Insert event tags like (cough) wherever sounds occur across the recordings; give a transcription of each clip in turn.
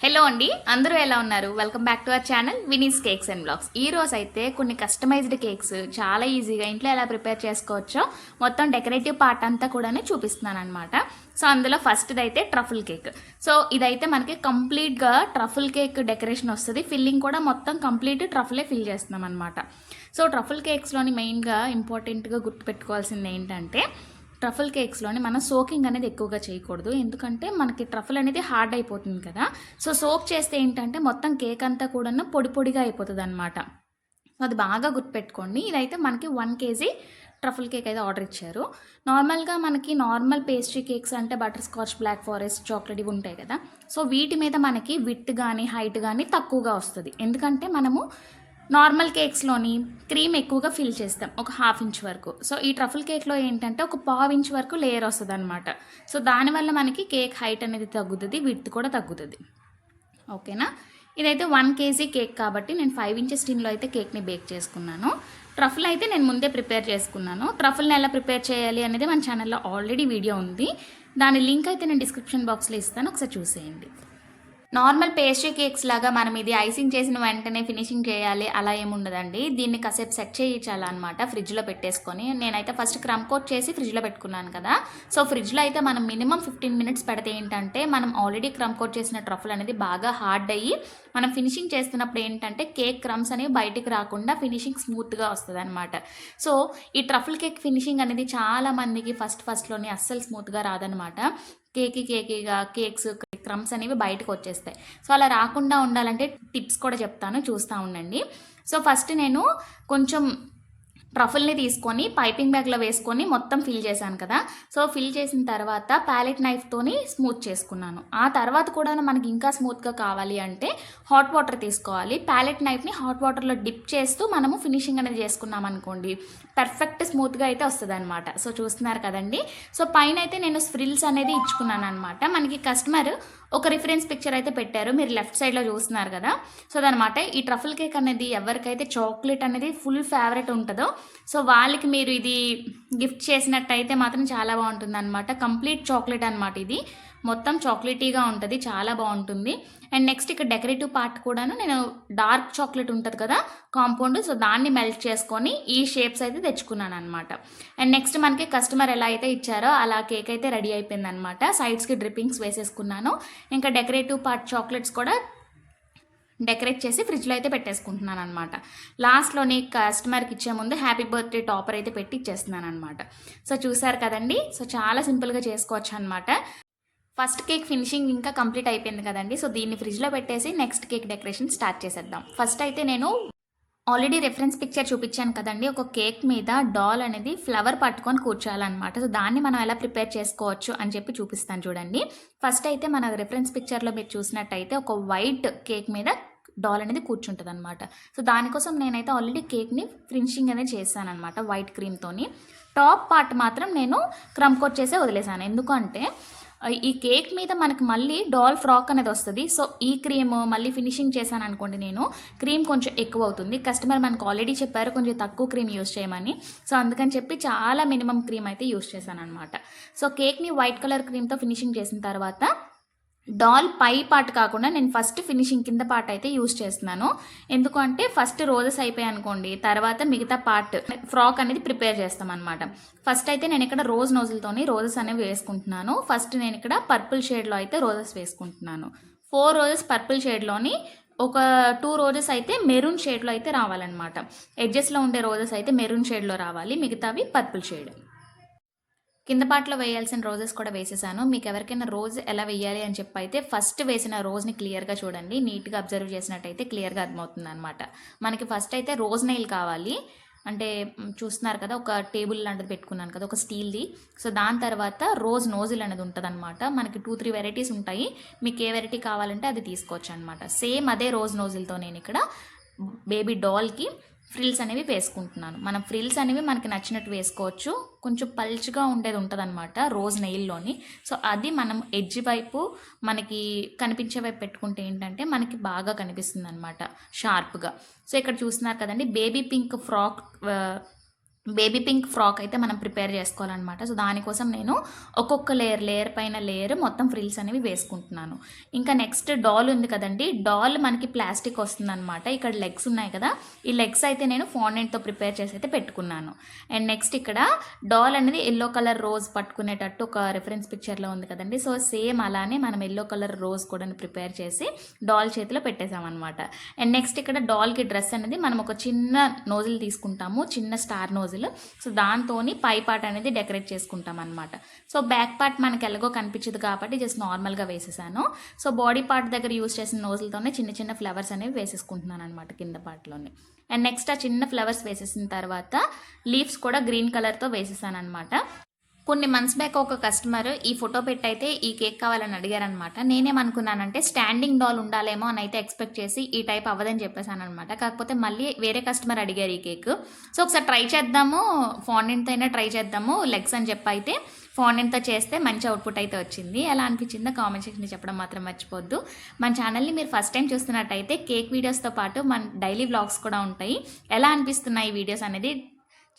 Hello అండి అందరూ ఎలా ఉన్నారు? Welcome back to our channel Vini's cakes and blogs ఈ రోజు అయితే కొన్ని కస్టమైజ్డ్ కేక్స్ చాలా ఈజీగా ఇంట్లో ఎలా ప్రిపేర్ చేసుకోవచ్చో మొత్తం డెకరేటివ్ పార్ట్ అంతా కూడా చూపిస్తున్నాను అనమాట సో అందులో ఫస్ట్ది అయితే ట్రఫుల్ కేక్ సో ఇదైతే మనకి కంప్లీట్గా ట్రఫుల్ కేక్ డెకరేషన్ వస్తుంది. ఫిల్లింగ్ కూడా మొత్తం కంప్లీట్ ట్రఫులే ఫిల్ చేస్తున్నాం అనమాట సో ట్రఫుల్ కేక్స్లోని మెయిన్గా ఇంపార్టెంట్గా గుర్తుపెట్టుకోవాల్సింది ఏంటంటే ట్రఫల్ కేక్స్లోని మనం సోకింగ్ అనేది ఎక్కువగా చేయకూడదు. ఎందుకంటే మనకి ట్రఫల్ అనేది హార్డ్ అయిపోతుంది కదా. సో సోక్ చేస్తే ఏంటంటే మొత్తం కేక్ అంతా కూడా పొడి పొడిగా అయిపోతుంది అనమాట సో అది బాగా గుర్తుపెట్టుకోండి. ఇదైతే మనకి వన్ కేజీ ట్రఫుల్ కేక్ అయితే ఆర్డర్ ఇచ్చారు. నార్మల్గా మనకి నార్మల్ పేస్ట్రీ కేక్స్ అంటే butterscotch black forest chocolate ఇవి ఉంటాయి కదా. సో వీటి మీద మనకి విత్ కానీ హైట్ కానీ తక్కువగా వస్తుంది. ఎందుకంటే మనము నార్మల్ కేక్స్లోని క్రీమ్ ఎక్కువగా ఫిల్ చేస్తాం ఒక హాఫ్ ఇంచ్ వరకు. సో ఈ ట్రఫుల్ కేక్లో ఏంటంటే ఒక పావు ఇంచ్ వరకు లేయర్ వస్తుంది అనమాట సో దానివల్ల మనకి కేక్ హైట్ అనేది తగ్గుతుంది విత్ కూడా తగ్గుతుంది. ఓకేనా? ఇదైతే వన్ కేజీ కేక్ కాబట్టి నేను ఫైవ్ ఇంచెస్ టిన్లో అయితే కేక్ని బేక్ చేసుకున్నాను. ట్రఫుల్ అయితే నేను ముందే ప్రిపేర్ చేసుకున్నాను. ట్రఫుల్ని ఎలా ప్రిపేర్ చేయాలి అనేది మన ఛానల్లో ఆల్రెడీ వీడియో ఉంది. దాని లింక్ అయితే నేను డిస్క్రిప్షన్ బాక్స్లో ఇస్తాను ఒకసారి చూసేయండి. నార్మల్ పేస్ట్రీ కేక్స్ లాగా మనం ఇది ఐసింగ్ చేసిన వెంటనే ఫినిషింగ్ చేయాలి అలా ఏముండదండి దీన్ని కాసేపు సెట్ చేయించాలన్నమాట ఫ్రిడ్జ్లో పెట్టేసుకొని. నేనైతే ఫస్ట్ క్రమ్ కోట్ చేసి ఫ్రిడ్జ్లో పెట్టుకున్నాను కదా. సో ఫ్రిడ్జ్లో అయితే మనం మినిమం ఫిఫ్టీన్ మినిట్స్ పెడితే ఏంటంటే మనం ఆల్రెడీ క్రమ్ కోట్ చేసిన ట్రఫుల్ అనేది బాగా హార్డ్ అయ్యి మనం ఫినిషింగ్ చేస్తున్నప్పుడు ఏంటంటే కేక్ క్రమ్స్ అనేవి బయటికి రాకుండా ఫినిషింగ్ స్మూత్గా వస్తుంది అనమాట సో ఈ ట్రఫుల్ కేక్ ఫినిషింగ్ అనేది చాలా మందికి ఫస్ట్ ఫస్ట్లోనే అస్సలు స్మూత్గా రాదనమాట కేకి కేకీగా కేక్స్ క్రమ్స్ అనేవి బయటకు వచ్చేస్తాయి. సో అలా రాకుండా ఉండాలంటే టిప్స్ కూడా చెప్తాను. చూస్తూ ఉండండి. సో ఫస్ట్ నేను కొంచెం ట్రఫుల్ని తీసుకొని పైపింగ్ బ్యాగ్లో వేసుకొని మొత్తం ఫిల్ చేశాను కదా. సో ఫిల్ చేసిన తర్వాత ప్యాలెట్ నైఫ్తోని స్మూత్ చేసుకున్నాను. ఆ తర్వాత కూడా మనకి ఇంకా స్మూత్గా కావాలి అంటే హాట్ వాటర్ తీసుకోవాలి. ప్యాలెట్ నైఫ్ని హాట్ వాటర్లో డిప్ చేస్తూ మనము ఫినిషింగ్ అనేది చేసుకున్నాం అనుకోండి. పర్ఫెక్ట్ స్మూత్గా అయితే వస్తుంది అనమాట సో చూస్తున్నారు కదండి. సో పైన అయితే నేను స్ఫ్రిల్స్ అనేది ఇచ్చుకున్నాను అనమాట మనకి కస్టమర్ ఒక రిఫరెన్స్ పిక్చర్ అయితే పెట్టారు. మీరు లెఫ్ట్ సైడ్లో చూస్తున్నారు కదా. సో అదనమాట ఈ ట్రఫుల్ కేక్ అనేది ఎవరికైతే చాక్లెట్ అనేది ఫుల్ ఫేవరెట్ ఉంటుందో సో వాళ్ళకి మీరు ఇది గిఫ్ట్ చేసినట్టయితే మాత్రం చాలా బాగుంటుంది అనమాట కంప్లీట్ చాక్లెట్ అనమాట ఇది. మొత్తం చాక్లెటీగా ఉంటుంది. చాలా బాగుంటుంది. అండ్ నెక్స్ట్ ఇక్కడ డెకరేటివ్ పార్ట్ కూడాను నేను డార్క్ చాక్లెట్ ఉంటుంది కదా కాంపౌండ్ సో దాన్ని మెల్ట్ చేసుకొని ఈ షేప్స్ అయితే తెచ్చుకున్నాను అనమాట అండ్ నెక్స్ట్ మనకి కస్టమర్ ఎలా అయితే ఇచ్చారో అలా కేక్ అయితే రెడీ అయిపోయింది అనమాట సైడ్స్కి డ్రిప్పింగ్స్ వేసేసుకున్నాను. ఇంకా డెకరేటివ్ పార్ట్ చాక్లెట్స్ కూడా డెకరేట్ చేసి ఫ్రిడ్జ్లో అయితే పెట్టేసుకుంటున్నాను అనమాట లాస్ట్లోని కస్టమర్కి ఇచ్చే ముందు హ్యాపీ బర్త్డే టాపర్ అయితే పెట్టి ఇచ్చేస్తున్నాను అనమాట సో చూసారు కదండి? సో చాలా సింపుల్గా చేసుకోవచ్చు అనమాట ఫస్ట్ కేక్ ఫినిషింగ్ ఇంకా కంప్లీట్ అయిపోయింది కదండి. సో దీన్ని ఫ్రిడ్జ్లో పెట్టేసి నెక్స్ట్ కేక్ డెకరేషన్ స్టార్ట్ చేసేద్దాం. ఫస్ట్ అయితే నేను ఆల్రెడీ రెఫరెన్స్ పిక్చర్ చూపించాను కదండి. ఒక కేక్ మీద డాల్ అనేది ఫ్లవర్ పట్టుకొని కూర్చోాలన్నమాట సో దాన్ని మనం ఎలా ప్రిపేర్ చేసుకోవచ్చు అని చెప్పి చూపిస్తాను చూడండి. ఫస్ట్ అయితే మన రెఫరెన్స్ పిక్చర్లో మీరు చూసినట్టయితే ఒక వైట్ కేక్ మీద డాల్ అనేది కూర్చుంటుంది అనమాట సో దానికోసం నేనైతే ఆల్రెడీ కేక్ని ఫినిషింగ్ అనేది చేశాను అనమాట వైట్ క్రీమ్తోని టాప్ పార్ట్ మాత్రం నేను క్రమ్ కోట్ చేసే వదిలేసాను ఎందుకంటే ఈ కేక్ మీద మనకు మళ్ళీ డాల్ ఫ్రాక్ అనేది వస్తుంది. సో ఈ క్రీమ్ మళ్ళీ ఫినిషింగ్ చేశాను అనుకోండి నేను. క్రీమ్ కొంచెం ఎక్కువ అవుతుంది కస్టమర్ మనకు ఆల్రెడీ చెప్పారు కొంచెం తక్కువ క్రీమ్ యూస్ చేయమని. సో అందుకని చెప్పి చాలా మినిమం క్రీమ్ అయితే యూస్ చేశాను అనమాట సో కేక్ని వైట్ కలర్ క్రీమ్తో ఫినిషింగ్ చేసిన తర్వాత డాల్ పై పార్ట్ కాకుండా నేను ఫస్ట్ ఫినిషింగ్ కింద పార్ట్ అయితే యూస్ చేస్తున్నాను. ఎందుకంటే ఫస్ట్ రోజెస్ అయిపోయాయి అనుకోండి తర్వాత మిగతా పార్ట్ ఫ్రాక్ అనేది ప్రిపేర్ చేస్తాం అనమాట ఫస్ట్ అయితే నేను ఇక్కడ రోజ్ నోజులతోని రోజెస్ అనేవి వేసుకుంటున్నాను. ఫస్ట్ నేను ఇక్కడ పర్పుల్ షేడ్లో అయితే రోజెస్ వేసుకుంటున్నాను. ఫోర్ రోజెస్ పర్పుల్ షేడ్లోని ఒక టూ రోజెస్ అయితే మెరూన్ షేడ్లో అయితే రావాలన్నమాట. ఎడ్జెస్లో ఉండే రోజెస్ అయితే మెరూన్ షేడ్లో రావాలి మిగతావి పర్పుల్ షేడ్ కింద పాటలో వేయాల్సిన రోజెస్ కూడా వేసేసాను. మీకు ఎవరికైనా రోజ్ ఎలా వేయాలి అని చెప్పి అయితే ఫస్ట్ వేసిన రోజుని క్లియర్గా చూడండి. నీట్గా అబ్జర్వ్ చేసినట్టయితే క్లియర్గా అర్థమవుతుంది అనమాట మనకి ఫస్ట్ అయితే రోజ్ నెయిల్ కావాలి. అంటే చూస్తున్నారు కదా ఒక టేబుల్ లాంటిది పెట్టుకున్నాను కదా ఒక స్టీల్ది సో దాని తర్వాత రోజ్ నోజిల్ అనేది ఉంటుంది అనమాట మనకి టూ త్రీ వెరైటీస్ ఉంటాయి. మీకు ఏ వెరైటీ కావాలంటే అది తీసుకోవచ్చు అనమాట సేమ్ అదే రోజ్ నోజిల్తో నేను ఇక్కడ బేబీ డాల్కి ఫ్రిల్స్ అనేవి వేసుకుంటున్నాను. మనం ఫ్రిల్స్ అనేవి మనకి నచ్చినట్టు వేసుకోవచ్చు. కొంచెం పల్చగా ఉండేది ఉంటుంది అనమాట రోజ్ నెయిల్లోని. సో అది మనం ఎడ్జ్ వైపు మనకి కనిపించే వైపు పెట్టుకుంటే ఏంటంటే మనకి బాగా కనిపిస్తుంది అనమాట షార్ప్గా. సో ఇక్కడ చూస్తున్నారు కదండి baby pink frock baby pink frock అయితే మనం ప్రిపేర్ చేసుకోవాలన్నమాట. సో దానికోసం నేను ఒక్కొక్క లేయర్ లేయర్ పైన లేయర్ మొత్తం ఫ్రిల్స్ అనేవి వేసుకుంటున్నాను. ఇంకా నెక్స్ట్ డాల్ ఉంది కదండి. డాల్ మనకి ప్లాస్టిక్ వస్తుందన్నమాట. ఇక్కడ లెగ్స్ ఉన్నాయి కదా. ఈ లెగ్స్ అయితే నేను ఫాండెంట్తో ప్రిపేర్ చేసి అయితే పెట్టుకున్నాను. అండ్ నెక్స్ట్ ఇక్కడ డాల్ అనేది ఎల్లో కలర్ రోజ్ పట్టుకునేటట్టు ఒక రిఫరెన్స్ పిక్చర్లో ఉంది కదండి. సో సేమ్ అలానే మనం ఎల్లో కలర్ రోజ్ కూడా ప్రిపేర్ చేసి డాల్ చేతిలో పెట్టేసామన్నమాట. అండ్ నెక్స్ట్ ఇక్కడ డాల్కి డ్రెస్ అనేది మనం ఒక చిన్న నోజులు తీసుకుంటాము. చిన్న స్టార్ నోజ్ నోజిల్ సో దాంతో పై పార్ట్ అనేది డెకరేట్ చేసుకుంటాం అనమాట సో బ్యాక్ పార్ట్ మనకి ఎలాగో కనిపించదు కాబట్టి జస్ట్ నార్మల్గా వేసేసాను. సో బాడీ పార్ట్ దగ్గర యూస్ చేసిన నోజులతోనే చిన్న చిన్న ఫ్లవర్స్ అనేవి వేసేసుకుంటున్నాను అనమాట కింద పార్ట్లోనే అండ్ నెక్స్ట్ ఆ చిన్న ఫ్లవర్స్ వేసేసిన తర్వాత లీవ్స్ కూడా గ్రీన్ కలర్తో వేసేసాను అనమాట కొన్ని మంత్స్ బ్యాక్ ఒక కస్టమర్ ఈ ఫోటో పెట్టయితే ఈ కేక్ కావాలని అడిగారనమాట నేనేమనుకున్నానంటే స్టాండింగ్ డాల్ ఉండాలేమో అని అయితే ఎక్స్పెక్ట్ చేసి ఈ టైప్ అవ్వదని చెప్పేసాను అనమాట కాకపోతే మళ్ళీ వేరే కస్టమర్ అడిగారు ఈ కేక్ సో ఒకసారి ట్రై చేద్దాము ఫాండెంట్తో అయినా ట్రై చేద్దాము లెగ్స్ అని చెప్పి అయితే ఫాండెంట్తో చేస్తే మంచి అవుట్పుట్ అయితే వచ్చింది. ఎలా అనిపించిందో కామెంట్ సెక్షన్ చెప్పడం మాత్రం మర్చిపోద్దు. మన ఛానల్ని మీరు ఫస్ట్ టైం చూస్తున్నట్టయితే కేక్ వీడియోస్తో పాటు మన డైలీ వ్లాగ్స్ కూడా ఉంటాయి. ఎలా అనిపిస్తున్నాయి ఈ వీడియోస్ అనేది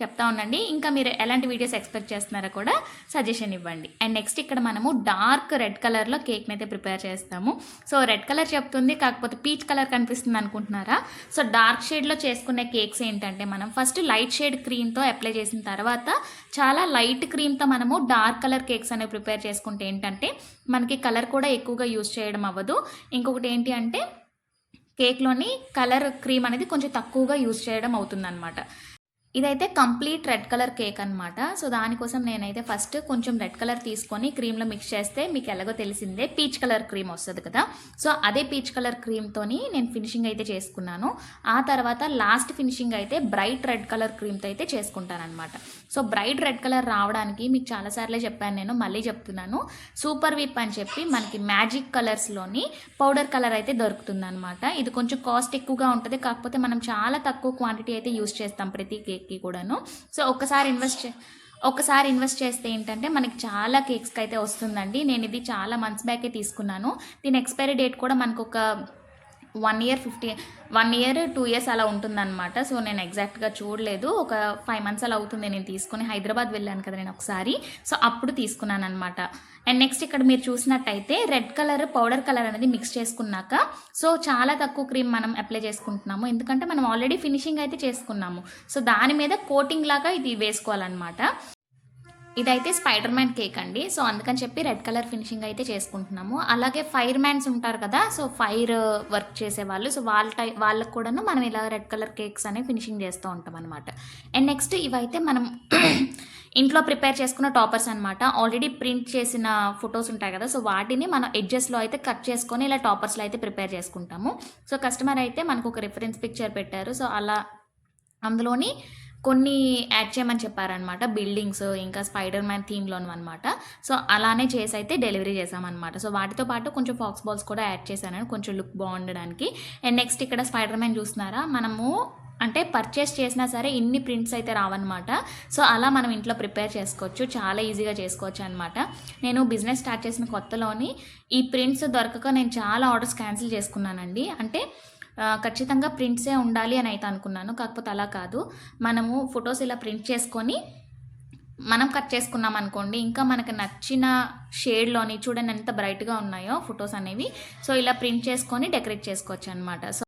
చెప్తా ఉండండి. ఇంకా మీరు ఎలాంటి వీడియోస్ ఎక్స్పెక్ట్ చేస్తున్నారో కూడా సజెషన్ ఇవ్వండి. అండ్ నెక్స్ట్ ఇక్కడ మనము డార్క్ రెడ్ కలర్లో కేక్ని అయితే ప్రిపేర్ చేస్తాము. సో రెడ్ కలర్ చెప్తుంది కాకపోతే పీచ్ కలర్ కనిపిస్తుంది అనుకుంటున్నారా? సో డార్క్ షేడ్లో చేసుకునే కేక్స్ ఏంటంటే మనం ఫస్ట్ లైట్ షేడ్ క్రీమ్తో అప్లై చేసిన తర్వాత చాలా లైట్ క్రీమ్తో మనము డార్క్ కలర్ కేక్స్ అనేవి ప్రిపేర్ చేసుకుంటే ఏంటంటే మనకి కలర్ కూడా ఎక్కువగా యూజ్ చేయడం అవ్వదు. ఇంకొకటి ఏంటి అంటే కేక్లోని కలర్ క్రీమ్ అనేది కొంచెం తక్కువగా యూజ్ చేయడం అవుతుందన్నమాట. ఇదైతే కంప్లీట్ రెడ్ కలర్ కేక్ అనమాట సో దానికోసం నేనైతే ఫస్ట్ కొంచెం రెడ్ కలర్ తీసుకొని క్రీమ్లో మిక్స్ చేస్తే మీకు ఎలాగో తెలిసిందే పీచ్ కలర్ క్రీమ్ వస్తుంది కదా. సో అదే పీచ్ కలర్ క్రీమ్తోని నేను ఫినిషింగ్ అయితే చేసుకున్నాను. ఆ తర్వాత లాస్ట్ ఫినిషింగ్ అయితే బ్రైట్ రెడ్ కలర్ క్రీమ్తో అయితే చేసుకుంటాను అనమాట సో బ్రైట్ రెడ్ కలర్ రావడానికి మీకు చాలాసార్లే చెప్పాను నేను మళ్ళీ చెప్తున్నాను. సూపర్ విప్ అని చెప్పి మనకి మ్యాజిక్ కలర్స్లోని పౌడర్ కలర్ అయితే దొరుకుతుంది ఇది కొంచెం కాస్ట్ ఎక్కువగా ఉంటుంది కాకపోతే మనం చాలా తక్కువ క్వాంటిటీ అయితే యూస్ చేస్తాం ప్రతి కేక్కి కూడాను. సో ఒక్కసారి ఇన్వెస్ట్ ఒకసారి ఇన్వెస్ట్ చేస్తే ఏంటంటే మనకి చాలా కేక్స్కి అయితే వస్తుందండి. నేను ఇది చాలా మంత్స్ బ్యాకే తీసుకున్నాను. దీని ఎక్స్పైరీ డేట్ కూడా మనకు ఒక one year fifty one year two years అలా ఉంటుందన్నమాట. సో నేను ఎగ్జాక్ట్గా చూడలేదు. ఒక ఫైవ్ మంత్స్ అలా అవుతుంది నేను తీసుకుని హైదరాబాద్ వెళ్ళాను కదా నేను ఒకసారి. సో అప్పుడు తీసుకున్నాను అనమాట అండ్ నెక్స్ట్ ఇక్కడ మీరు చూసినట్టయితే రెడ్ కలర్ పౌడర్ కలర్ అనేది మిక్స్ చేసుకున్నాక సో చాలా తక్కువ క్రీమ్ మనం అప్లై చేసుకుంటున్నాము. ఎందుకంటే మనం ఆల్రెడీ ఫినిషింగ్ అయితే చేసుకున్నాము. సో దాని మీద కోటింగ్ లాగా ఇది వేసుకోవాలన్నమాట. ఇదైతే స్పైడర్ మ్యాన్ కేక్ అండి. సో అందుకని చెప్పి రెడ్ కలర్ ఫినిషింగ్ అయితే చేసుకుంటున్నాము. అలాగే ఫైర్ మ్యాన్స్ ఉంటారు కదా సో ఫైర్ వర్క్ చేసే వాళ్ళు సో వాళ్ళ టై వాళ్ళకు కూడాను మనం ఇలా రెడ్ కలర్ కేక్స్ అనేవి ఫినిషింగ్ చేస్తూ ఉంటాం అనమాట అండ్ నెక్స్ట్ ఇవైతే మనం (clears throat) ఇంట్లో ప్రిపేర్ చేసుకున్న టాపర్స్ అనమాట ఆల్రెడీ ప్రింట్ చేసిన ఫొటోస్ ఉంటాయి కదా సో వాటిని మనం ఎడ్జెస్లో అయితే కట్ చేసుకొని ఇలా టాపర్స్లో అయితే ప్రిపేర్ చేసుకుంటాము. సో కస్టమర్ అయితే మనకు ఒక రిఫరెన్స్ పిక్చర్ పెట్టారు. సో అలా అందులోని కొన్ని యాడ్ చేయమని చెప్పారనమాట బిల్డింగ్స్ ఇంకా స్పైడర్ మ్యాన్ థీమ్లోను అనమాట సో అలానే చేసి అయితే డెలివరీ చేసామన్నమాట సో వాటితో పాటు కొంచెం ఫాక్స్ బాల్స్ కూడా యాడ్ చేశాను కొంచెం లుక్ బాగుండడానికి. అండ్ నెక్స్ట్ ఇక్కడ స్పైడర్ మ్యాన్ చూస్తున్నారా? మనము అంటే పర్చేస్ చేసినా సరే ఇన్ని ప్రింట్స్ అయితే రావన్నమాట. సో అలా మనం ఇంట్లో ప్రిపేర్ చేసుకోవచ్చు. చాలా ఈజీగా చేసుకోవచ్చు అనమాట నేను బిజినెస్ స్టార్ట్ చేసిన కొత్తలోని ఈ ప్రింట్స్ దొరకక నేను చాలా ఆర్డర్స్ క్యాన్సిల్ చేసుకున్నానండి. అంటే ఖచ్చితంగా ప్రింట్సే ఉండాలి అని అయితే అనుకున్నాను. కాకపోతే అలా కాదు. మనము ఫొటోస్ ఇలా ప్రింట్ చేసుకొని మనం కట్ చేసుకున్నాం అనుకోండి ఇంకా మనకు నచ్చిన షేడ్లోని చూడండి ఎంత బ్రైట్గా ఉన్నాయో ఫొటోస్ అనేవి. సో ఇలా ప్రింట్ చేసుకొని డెకరేట్ చేసుకోవచ్చు అనమాట సో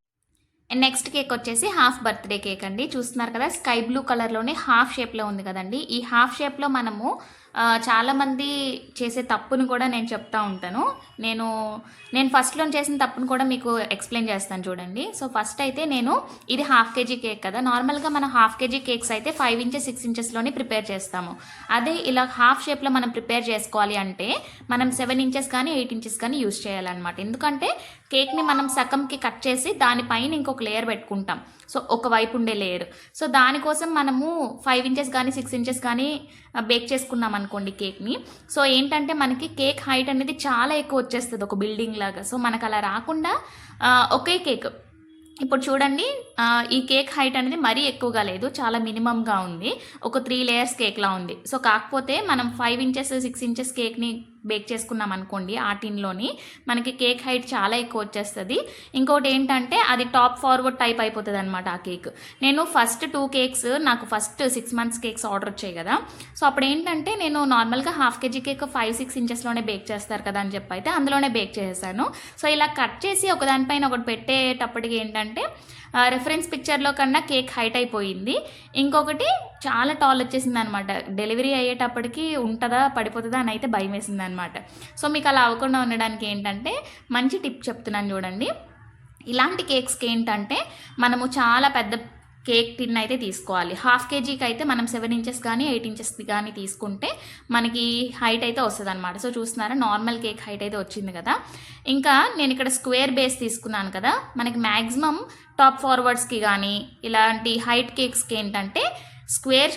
నెక్స్ట్ కేక్ వచ్చేసి హాఫ్ బర్త్డే కేక్ అండి. చూస్తున్నారు కదా స్కై బ్లూ కలర్లోనే హాఫ్ షేప్లో ఉంది కదండి. ఈ హాఫ్ షేప్లో మనము చాలామంది చేసే తప్పును కూడా నేను చెప్తా ఉంటాను. నేను నేను ఫస్ట్లో చేసిన తప్పును కూడా మీకు ఎక్స్ప్లెయిన్ చేస్తాను చూడండి. సో ఫస్ట్ అయితే నేను ఇది హాఫ్ కేజీ కేక్ కదా. నార్మల్గా మనం హాఫ్ కేజీ కేక్స్ అయితే ఫైవ్ ఇంచెస్ సిక్స్ ఇంచెస్లోనే ప్రిపేర్ చేస్తాము. అదే ఇలా హాఫ్ షేప్లో మనం ప్రిపేర్ చేసుకోవాలి అంటే మనం సెవెన్ ఇంచెస్ కానీ ఎయిట్ ఇంచెస్ కానీ యూస్ చేయాలన్నమాట. ఎందుకంటే కేక్ని మనం సగంకి కట్ చేసి దానిపైన ఇంకొక లేయర్ పెట్టుకుంటాం. సో ఒక వైపు ఉండే లేయర్. సో దానికోసం మనము ఫైవ్ ఇంచెస్ కానీ సిక్స్ ఇంచెస్ కానీ బేక్ చేసుకున్నాం అనుకోండి కేక్ని సో ఏంటంటే మనకి కేక్ హైట్ అనేది చాలా ఎక్కువ వచ్చేస్తుంది ఒక బిల్డింగ్ లాగా. సో మనకు అలా రాకుండా ఒకే కేక్. ఇప్పుడు చూడండి ఈ కేక్ హైట్ అనేది మరీ ఎక్కువగా లేదు చాలా మినిమంగా ఉంది. ఒక త్రీ లేయర్స్ కేక్లా ఉంది. సో కాకపోతే మనం ఫైవ్ ఇంచెస్ సిక్స్ ఇంచెస్ కేక్ని బేక్ చేసుకున్నాం అనుకోండి ఆ టిన్లోని మనకి కేక్ హైట్ చాలా ఎక్కువ వచ్చేస్తుంది. ఇంకోటి ఏంటంటే అది టాప్ ఫార్వర్డ్ టైప్ అయిపోతుంది అనమాట ఆ కేక్. నేను ఫస్ట్ టూ కేక్స్ నాకు first six months cakes order వచ్చాయి కదా. సో అప్పుడు ఏంటంటే నేను నార్మల్గా half KG cake five six ఇంచెస్లోనే bake చేస్తారు కదా అని చెప్పి అయితే అందులోనే బేక్ చేసేసాను. సో ఇలా కట్ చేసి ఒకదానిపైన ఒకటి పెట్టేటప్పటికి ఏంటంటే రెఫరెన్స్ పిక్చర్లో కన్నా కేక్ హైట్ అయిపోయింది. ఇంకొకటి చాలా టాల్ వచ్చేసింది అనమాట డెలివరీ అయ్యేటప్పటికి ఉంటుందా పడిపోతుందా అని అయితే భయం వేసింది అనమాట సో మీకు అలా అవ్వకుండా ఉండడానికి ఏంటంటే మంచి టిప్ చెప్తున్నాను చూడండి. ఇలాంటి కేక్స్కి ఏంటంటే మనము చాలా పెద్ద కేక్ టిన్ అయితే తీసుకోవాలి. హాఫ్ కేజీకి అయితే మనం సెవెన్ ఇంచెస్ కానీ ఎయిట్ ఇంచెస్ కానీ తీసుకుంటే మనకి హైట్ అయితే వస్తుంది అనమాట సో చూస్తున్నారా? నార్మల్ కేక్ హైట్ అయితే వచ్చింది కదా. ఇంకా నేను ఇక్కడ స్క్వేర్ బేస్ తీసుకున్నాను కదా. మనకి మ్యాక్సిమం టాప్ ఫార్వర్డ్స్కి కానీ ఇలాంటి హైట్ కేక్స్కి ఏంటంటే స్క్వేర్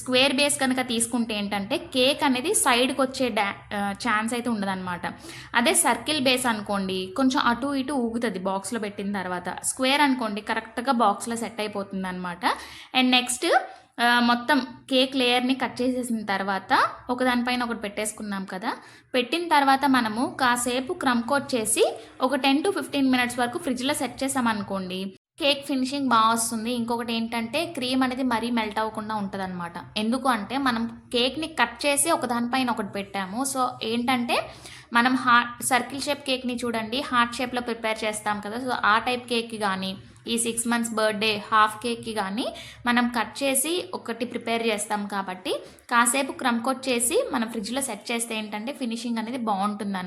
స్క్వేర్ బేస్ కనుక తీసుకుంటే ఏంటంటే కేక్ అనేది సైడ్కి వచ్చే డా ఛాన్స్ అయితే ఉండదన్నమాట. అదే సర్కిల్ బేస్ అనుకోండి కొంచెం అటు ఇటు ఊగుతుంది బాక్స్లో పెట్టిన తర్వాత. స్క్వేర్ అనుకోండి కరెక్ట్గా బాక్స్లో సెట్ అయిపోతుంది అనమాట అండ్ నెక్స్ట్ మొత్తం కేక్ లేయర్ని కట్ చేసేసిన తర్వాత ఒకదానిపైన ఒకటి పెట్టేసుకున్నాం కదా. పెట్టిన తర్వాత మనము కాసేపు క్రమ్ కోట్ చేసి ఒక టెన్ టు ఫిఫ్టీన్ మినిట్స్ వరకు ఫ్రిడ్జ్లో సెట్ చేసామనుకోండి కేక్ ఫినిషింగ్ బాగా వస్తుంది. ఇంకొకటి ఏంటంటే క్రీమ్ అనేది మరీ మెల్ట్ అవ్వకుండా ఉంటుంది అనమాట ఎందుకు అంటే మనం కేక్ని కట్ చేసి ఒకదానిపైన ఒకటి పెట్టాము. సో ఏంటంటే మనం హార్ట్ సర్కిల్ షేప్ కేక్ని చూడండి హార్ట్ షేప్లో ప్రిపేర్ చేస్తాం కదా. సో ఆ టైప్ కేక్కి కానీ ఈ సిక్స్ మంత్స్ బర్త్డే హాఫ్ కేక్కి కానీ మనం కట్ చేసి ఒకటి ప్రిపేర్ చేస్తాం కాబట్టి కాసేపు క్రమ్ కొట్ చేసి మనం ఫ్రిడ్జ్లో సెట్ చేస్తే ఏంటంటే ఫినిషింగ్ అనేది బాగుంటుంది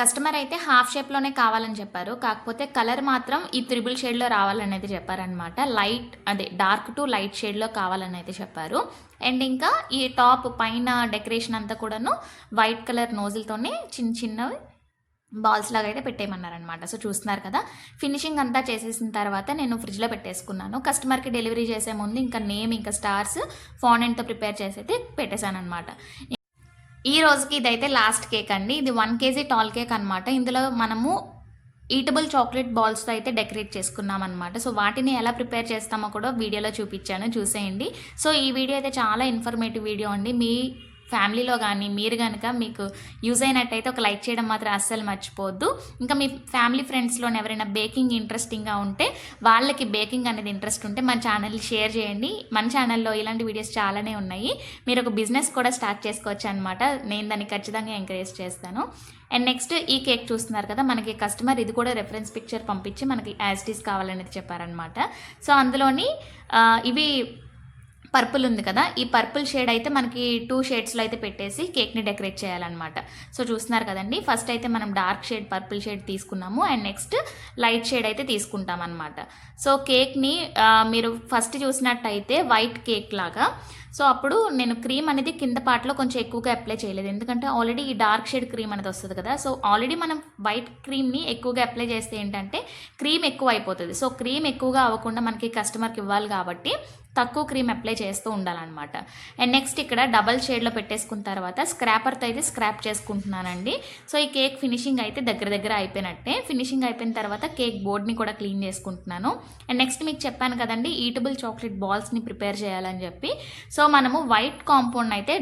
కస్టమర్ అయితే హాఫ్ షేప్లోనే కావాలని చెప్పారు. కాకపోతే కలర్ మాత్రం ఈ త్రిబుల్ షేడ్లో రావాలనేది చెప్పారనమాట లైట్ అదే డార్క్ టు లైట్ షేడ్లో కావాలని అయితే చెప్పారు. అండ్ ఇంకా ఈ టాప్ పైన డెకరేషన్ అంతా కూడాను వైట్ కలర్ నోజులతోనే చిన్న చిన్నవి బాల్స్ లాగా అయితే పెట్టేయమన్నారనమాట సో చూస్తున్నారు కదా ఫినిషింగ్ అంతా చేసేసిన తర్వాత నేను ఫ్రిడ్జ్లో పెట్టేసుకున్నాను. కస్టమర్కి డెలివరీ చేసే ముందు ఇంకా నేమ్ ఇంకా స్టార్స్ ఫాండెంట్తో ప్రిపేర్ చేసి అయితే పెట్టేశానమాట ఈ రోజుకి ఇదైతే లాస్ట్ కేక్ అండి. ఇది వన్ కేజీ టాల్ కేక్ అనమాట ఇందులో మనము ఈటబుల్ చాక్లెట్ బాల్స్తో అయితే డెకరేట్ చేసుకున్నాం అనమాట సో వాటిని ఎలా ప్రిపేర్ చేస్తామో కూడా వీడియోలో చూపించాను. చూసేయండి. సో ఈ వీడియో అయితే చాలా ఇన్ఫర్మేటివ్ వీడియో అండి. మీ ఫ్యామిలీలో కానీ మీరు కనుక మీకు యూజ్ అయినట్టయితే ఒక లైక్ చేయడం మాత్రం అస్సలు మర్చిపోవద్దు. ఇంకా మీ ఫ్యామిలీ ఫ్రెండ్స్లో ఎవరైనా బేకింగ్ ఇంట్రెస్టింగ్గా ఉంటే వాళ్ళకి బేకింగ్ అనేది ఇంట్రెస్ట్ ఉంటే మన ఛానల్ షేర్ చేయండి. మన ఛానల్లో ఇలాంటి వీడియోస్ చాలానే ఉన్నాయి. మీరు ఒక బిజినెస్ కూడా స్టార్ట్ చేసుకోవచ్చు అనమాట నేను దాన్ని ఖచ్చితంగా ఎంకరేజ్ చేస్తాను. అండ్ నెక్స్ట్ ఈ కేక్ చూస్తున్నారు కదా మనకి కస్టమర్ ఇది కూడా రెఫరెన్స్ పిక్చర్ పంపించి మనకి యాజిటీస్ కావాలనేది చెప్పారనమాట సో అందులోని ఇవి పర్పుల్ ఉంది కదా ఈ పర్పుల్ షేడ్ అయితే మనకి టూ షేడ్స్లో అయితే పెట్టేసి కేక్ని డెకరేట్ చేయాలన్నమాట. సో చూస్తున్నారు కదండి ఫస్ట్ అయితే మనం డార్క్ షేడ్ పర్పుల్ షేడ్ తీసుకున్నాము. అండ్ నెక్స్ట్ లైట్ షేడ్ అయితే తీసుకుంటాం అనమాట సో కేక్ని మీరు ఫస్ట్ చూసినట్టయితే వైట్ కేక్ లాగా. సో అప్పుడు నేను క్రీమ్ అనేది కింద పార్ట్లో కొంచెం ఎక్కువగా అప్లై చేయలేదు. ఎందుకంటే ఆల్రెడీ ఈ డార్క్ షేడ్ క్రీమ్ అనేది వస్తుంది కదా సో ఆల్రెడీ మనం వైట్ క్రీమ్ని ఎక్కువగా అప్లై చేస్తే ఏంటంటే క్రీమ్ ఎక్కువ అయిపోతుంది. సో క్రీమ్ ఎక్కువగా అవ్వకుండా మనకి కస్టమర్కి ఇవ్వాలి కాబట్టి తక్కువ క్రీమ్ అప్లై చేస్తూ ఉండాలన్నమాట. అండ్ నెక్స్ట్ ఇక్కడ డబల్ షేడ్లో పెట్టేసుకున్న తర్వాత స్క్రాపర్తో అయితే స్క్రాప్ చేసుకుంటున్నానండి. సో ఈ కేక్ ఫినిషింగ్ అయితే దగ్గర దగ్గర అయిపోయినట్టే. ఫినిషింగ్ అయిపోయిన తర్వాత కేక్ బోర్డ్ని కూడా క్లీన్ చేసుకుంటున్నాను. అండ్ నెక్స్ట్ మీకు చెప్పాను కదండి ఈటబుల్ చాక్లెట్ బాల్స్ని ప్రిపేర్ చేయాలని చెప్పి. సో మనము వైట్ కాంపౌండ్ అయితే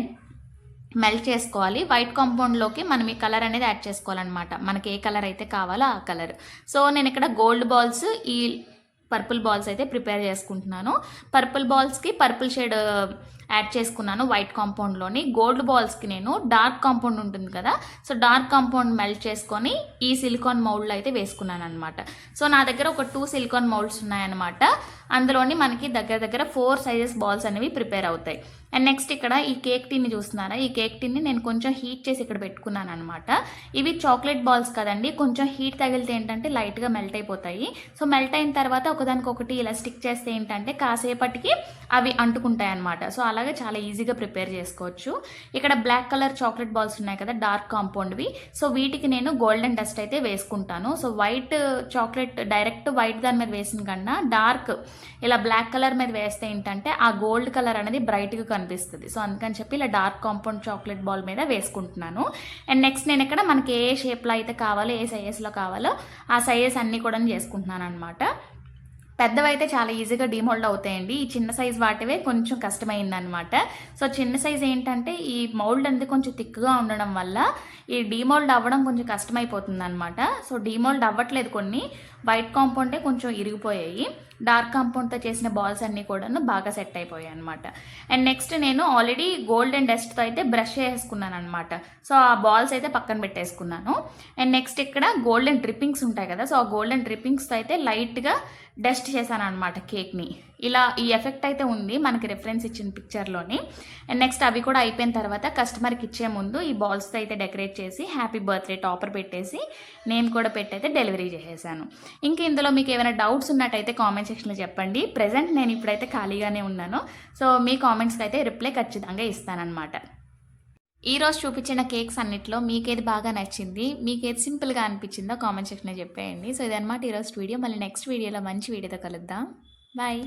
మెల్ట్ చేసుకోవాలి. వైట్ కాంపౌండ్లోకి మనం ఈ కలర్ అనేది యాడ్ చేసుకోవాలన్నమాట. మనకి ఏ కలర్ అయితే కావాలో ఆ కలర్ సో నేను ఇక్కడ గోల్డ్ బాల్స్ ఈ పర్పుల్ బాల్స్ అయితే ప్రిపేర్ చేసుకుంటున్నాను. పర్పుల్ బాల్స్కి పర్పుల్ షేడ్ యాడ్ చేసుకున్నాను వైట్ కాంపౌండ్లోని. గోల్డ్ బాల్స్కి నేను డార్క్ కాంపౌండ్ ఉంటుంది కదా సో డార్క్ కాంపౌండ్ మెల్ట్ చేసుకొని ఈ సిలికాన్ మౌల్డ్లో అయితే వేసుకున్నాను అనమాట సో నా దగ్గర ఒక టూ సిలికాన్ మౌల్డ్స్ ఉన్నాయన్నమాట. అందులోని మనకి దగ్గర దగ్గర ఫోర్ సైజెస్ బాల్స్ అనేవి ప్రిపేర్ అవుతాయి. అండ్ నెక్స్ట్ ఇక్కడ ఈ కేక్ టిన్ని చూస్తున్నారా? ఈ కేక్ టిన్ని నేను కొంచెం హీట్ చేసి ఇక్కడ పెట్టుకున్నాను అనమాట ఇవి చాక్లెట్ బాల్స్ కదండి. కొంచెం హీట్ తగిలితే ఏంటంటే లైట్గా మెల్ట్ అయిపోతాయి. సో మెల్ట్ అయిన తర్వాత ఒకదానికొకటి ఇలా స్టిక్ చేస్తే ఏంటంటే కాసేపటికి అవి అంటుకుంటాయి అనమాట సో అలాగే చాలా ఈజీగా ప్రిపేర్ చేసుకోవచ్చు. ఇక్కడ బ్లాక్ కలర్ చాక్లెట్ బాల్స్ ఉన్నాయి కదా డార్క్ కాంపౌండ్వి సో వీటికి నేను గోల్డెన్ డస్ట్ అయితే వేసుకుంటాను. So white chocolate direct white దాని మీద వేసిన కన్నా డార్క్ ఇలా బ్లాక్ కలర్ మీద వేస్తే ఏంటంటే ఆ గోల్డ్ కలర్ అనేది బ్రైట్గా కనిపిస్తుంది. సో అందుకని చెప్పి ఇలా డార్క్ కాంపౌండ్ చాక్లెట్ బాల్ మీద వేసుకుంటున్నాను. అండ్ నెక్స్ట్ నేను ఇక్కడ మనకి ఏ షేప్లో అయితే కావాలో ఏ సైజెస్లో కావాలో ఆ సైజెస్ అన్నీ కూడా చేసుకుంటున్నాను అనమాట పెద్దవైతే చాలా ఈజీగా డిమోల్డ్ అవుతాయండి. ఈ చిన్న సైజ్ వాటివే కొంచెం కష్టమైందనమాట సో చిన్న సైజ్ ఏంటంటే ఈ మౌల్డ్ అనేది కొంచెం థిక్గా ఉండడం వల్ల ఈ డిమోల్డ్ అవ్వడం కొంచెం కష్టమైపోతుంది అనమాట సో డిమోల్డ్ అవ్వట్లేదు కొన్ని. వైట్ కాంపౌండే కొంచెం ఇరిగిపోయాయి. డార్క్ కాంపౌండ్తో చేసిన బాల్స్ అన్నీ కూడా బాగా సెట్ అయిపోయాయి అనమాట అండ్ నెక్స్ట్ నేను ఆల్రెడీ గోల్డ్ అండ్ డస్ట్తో అయితే బ్రష్ చేసుకున్నాను అనమాట సో ఆ బాల్స్ అయితే పక్కన పెట్టేసుకున్నాను. అండ్ నెక్స్ట్ ఇక్కడ గోల్డెన్ డ్రిప్పింగ్స్ ఉంటాయి కదా సో ఆ గోల్డెన్ డ్రిప్పింగ్స్తో అయితే లైట్గా డస్ట్ చేశాను అనమాట కేక్ని. ఇలా ఈ ఎఫెక్ట్ అయితే ఉంది మనకి రెఫరెన్స్ ఇచ్చిన పిక్చర్లోని అండ్ నెక్స్ట్ అవి కూడా అయిపోయిన తర్వాత కస్టమర్కి ఇచ్చే ముందు ఈ బాల్స్తో అయితే డెకరేట్ చేసి హ్యాపీ బర్త్డే టాపర్ పెట్టేసి నేమ్ కూడా పెట్టయితే డెలివరీ చేసేసాను. ఇంకా ఇందులో మీకు ఏమైనా డౌట్స్ ఉన్నట్టయితే కామెంట్ సెక్షన్లో చెప్పండి. ప్రజెంట్ నేను ఇప్పుడైతే ఖాళీగానే ఉన్నాను. సో మీ కామెంట్స్కి అయితే రిప్లై ఖచ్చితంగా ఇస్తానన్నమాట. ఈ రోజు చూపించిన కేక్స్ అన్నిట్లో మీకేది బాగా నచ్చింది మీకేది సింపుల్గా అనిపించిందో కామెంట్ సెక్షన్లో చెప్పేయండి. సో ఇదనమాట ఈరోజు వీడియో. మళ్ళీ నెక్స్ట్ వీడియోలో మంచి వీడియోతో కలుద్దాం. బాయ్.